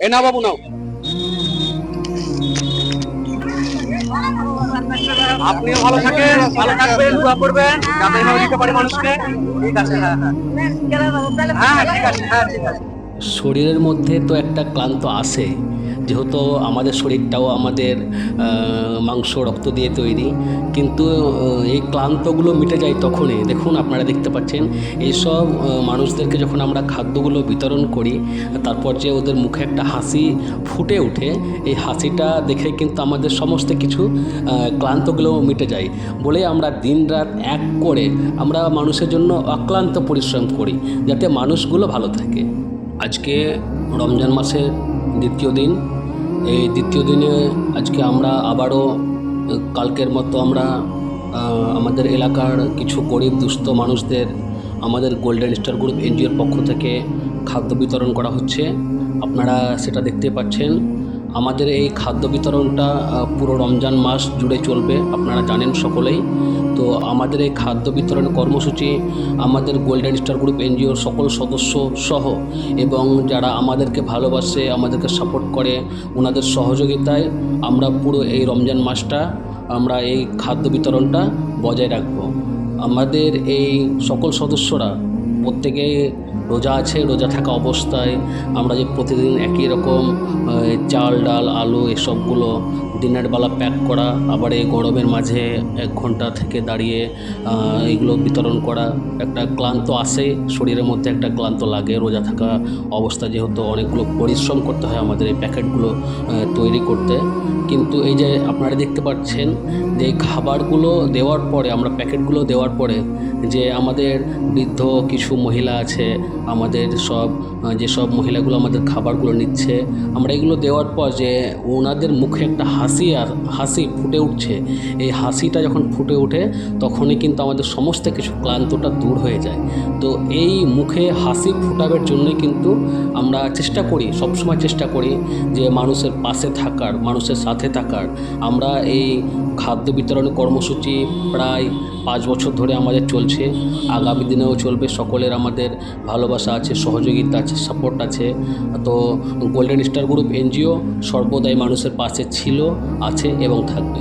এ না, বাবু, নাও। আপনিও ভালো থাকেন, ভালো থাকবেন, দোয়া করবেন দিতে মানুষকে। ঠিক আছে হ্যাঁ হ্যাঁ। হ্যাঁ ঠিক আছে হ্যাঁ ঠিক আছে। শরীরের মধ্যে তো একটা ক্লান্ত আসে যেহেতু আমাদের শরীরটাও আমাদের মাংস, রক্ত দিয়ে তৈরি, কিন্তু এই ক্লান্তগুলো মিটে যায় তখনই। দেখুন, আপনারা দেখতে পাচ্ছেন, এইসব মানুষদেরকে যখন আমরা খাদ্যগুলো বিতরণ করি, তারপর যে ওদের মুখে একটা হাসি ফুটে ওঠে, এই হাসিটা দেখে কিন্তু আমাদের সমস্ত কিছু ক্লান্তগুলো মিটে যায়। বলে আমরা দিনরাত এক করে আমরা মানুষের জন্য অক্লান্ত পরিশ্রম করি, যাতে মানুষগুলো ভালো থাকে। আজকে রমজান মাসের দ্বিতীয় দিন। এই দ্বিতীয় দিনে আজকে আমরা আবারও, কালকের মতো আমরা আমাদের এলাকার কিছু গরিব, দুস্থ মানুষদের, আমাদের গোল্ডেন স্টার গ্রুপ এনজিওর পক্ষ থেকে খাদ্য বিতরণ করা হচ্ছে। আপনারা সেটা দেখতে পাচ্ছেন। আমাদের এই খাদ্য বিতরণটা পুরো রমজান মাস জুড়ে চলবে, আপনারা জানেন সকলেই। তো আমাদের এই খাদ্য বিতরণ কর্মসূচি আমাদের গোল্ডেন স্টার গ্রুপ এনজিওর সকল সদস্য সহ এবং যারা আমাদেরকে ভালোবাসে, আমাদেরকে সাপোর্ট করে ওনাদের সহযোগিতায় আমরা পুরো এই রমজান মাসটা, আমরা এই খাদ্য বিতরণটা বজায় রাখব। আমাদের এই সকল সদস্যরা প্রত্যেকে রোজা আছে, রোজা থাকা অবস্থায় আমরা যে প্রতিদিন একই রকম চাল, ডাল, আলু এসবগুলো দিনের বেলা প্যাক করা, আবার এই গরমের মাঝে এক ঘণ্টা থেকে দাঁড়িয়ে এগুলো বিতরণ করা, একটা ক্লান্ত আসে, শরীরের মধ্যে একটা ক্লান্ত লাগে, রোজা থাকা অবস্থা যেহেতু অনেকগুলো পরিশ্রম করতে হয় আমাদের এই প্যাকেটগুলো তৈরি করতে। কিন্তু এই যে আপনারা দেখতে পাচ্ছেন যে খাবারগুলো দেওয়ার পরে, আমরা প্যাকেটগুলো দেওয়ার পরে যে আমাদের বৃদ্ধ কিছু মহিলা আছে, আমাদের সব যেসব মহিলাগুলো আমাদের খাবারগুলো নিচ্ছে, আমরা এগুলো দেওয়ার পর যে ওনাদের মুখে একটা হাসি আর, হাসি ফুটে উঠছে। এই হাসিটা যখন ফুটে ওঠে, তখনই কিন্তু আমাদের সমস্ত কিছু ক্লান্তটা দূর হয়ে যায়। তো এই মুখে হাসি ফোটাবার জন্যই কিন্তু আমরা চেষ্টা করি, সবসময় চেষ্টা করি যে মানুষের পাশে থাকার, মানুষের সাথে থাকার। আমরা এই খাদ্য বিতরণ কর্মসূচি প্রায় পাঁচ বছর ধরে আমাদের চলছে। আগামী দিনেও চলবে সকলের আমাদের ভালোবাসা আছে, সহযোগিতা আছে সাপোর্ট আছে। তো গোল্ডেন স্টার গ্রুপ এনজিও সর্বদাই মানুষের পাশে ছিল, আছে এবং থাকবে।